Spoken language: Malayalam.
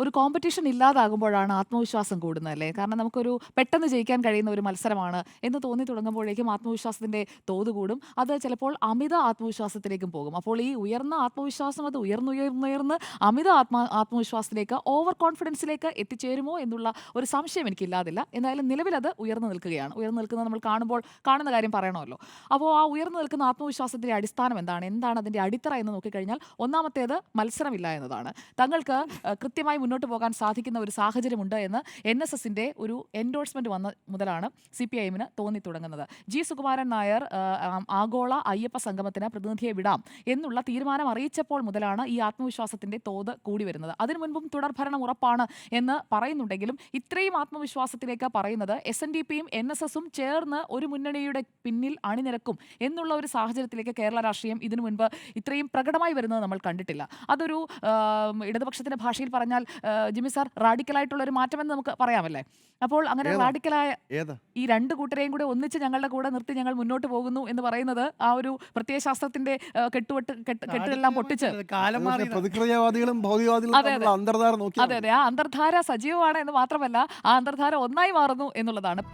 ഒരു കോമ്പറ്റീഷൻ ഇല്ലാതാകുമ്പോഴാണ് ആത്മവിശ്വാസം കൂടുന്നത് അല്ലേ? കാരണം നമുക്കൊരു പെട്ടെന്ന് ജയിക്കാൻ കഴിയുന്ന ഒരു മത്സരമാണ് എന്ന് തോന്നി തുടങ്ങുമ്പോഴേക്കും ആത്മവിശ്വാസത്തിന്റെ തോത് കൂടും. അത് ചിലപ്പോൾ അമിത ആത്മവിശ്വാസത്തിലേക്കും പോകും. അപ്പോൾ ഈ ഉയർന്ന ആത്മവിശ്വാസം അത് ഉയർന്നുയർന്നുയർന്ന് അമിത ആത്മ ആത്മവിശ്വാസത്തിലേക്ക് ഓവർ കോൺഫിഡൻസിലേക്ക് എത്തിച്ചേരുമോ എന്നുള്ള ഒരു സംശയം എനിക്കില്ലാതില്ല. എന്തായാലും നിലവിൽ അത് ഉയർന്നു നിൽക്കുകയാണ്. ഉയർന്നു നിൽക്കുന്നത് നമ്മൾ കാണുമ്പോൾ കാണുന്ന കാര്യം പറയണമല്ലോ. അപ്പോൾ ആ ഉയർന്നു നിൽക്കുന്ന ആത്മവിശ്വാസത്തിന്റെ അടിസ്ഥാനം എന്താണ്? എന്താണ് അതിന്റെ അടിത്തറ എന്ന് നോക്കിക്കഴിഞ്ഞാൽ ഒന്നാമത്തേത് മത്സരമില്ല എന്നതാണ്. തങ്ങൾക്ക് കൃത്യമായി മുന്നോട്ട് പോകാൻ സാധിക്കുന്ന ഒരു സാഹചര്യമുണ്ട് എന്ന് എൻ എസ് എസിന്റെ ഒരു എൻഡോഴ്സ്മെന്റ് വന്ന മുതലാണ് സി പി ഐ എമ്മിന് തോന്നി തുടങ്ങുന്നത്. ജി സുകുമാരൻ നായർ ആഗോള അയ്യപ്പ സംഗമത്തിന് പ്രതിനിധിയെ വിടാം എന്നുള്ള തീരുമാനം അറിയിച്ചപ്പോൾ മുതലാണ് ഈ ആത്മവിശ്വാസത്തിന്റെ തോത് കൂടി വരുന്നത്. അതിനു മുൻപും തുടർഭരണം ഉറപ്പാണ് എന്ന് പറയുന്നുണ്ടെങ്കിലും ഇത്രയും ആത്മവിശ്വാസത്തിലേക്ക് പറയുന്നത് എസ് എൻ ഡി പിയും എൻ എസ് എസും ചേർന്ന് ഒരു മുന്നണിയുടെ പിന്നിൽ അണിനിരക്കും എന്നുള്ള ഒരു സാഹചര്യത്തിലേക്ക് കേരള രാഷ്ട്രീയം ഇതിനു മുൻപ് ഇത്രയും പ്രകടമായി വരുന്നത് നമ്മൾ കണ്ടിട്ടില്ല. അതൊരു ഇടതുപക്ഷത്തിന്റെ ഭാഷയിൽ പറഞ്ഞാൽ ജിമ്മി സാർ റാഡിക്കലായിട്ടുള്ള ഒരു മാറ്റമെന്ന് നമുക്ക് പറയാമല്ലേ? അപ്പോൾ അങ്ങനെ റാഡിക്കലായ ഏതാ? ഈ രണ്ട് കൂട്ടരെയും കൂടെ ഒന്നിച്ച് ഞങ്ങളുടെ കൂടെ നിർത്തി ഞങ്ങൾ മുന്നോട്ട് പോകുന്നു എന്ന് പറയുന്നത് ആ ഒരു പ്രത്യയശാസ്ത്രത്തിന്റെ കെട്ടുവെട്ട് കെട്ട് കെട്ടുകളെല്ലാം പൊട്ടിച്ച് പ്രതിക്രിയാവാദികളും ഭൗതികവാദികളും അതെ, അന്തർധാര അതെ അതെ. ആ അന്തർധാര സജീവമാണ് എന്ന് മാത്രമല്ല ആ അന്തർധാര ഒന്നായി മാറുന്നു എന്നുള്ളതാണ്.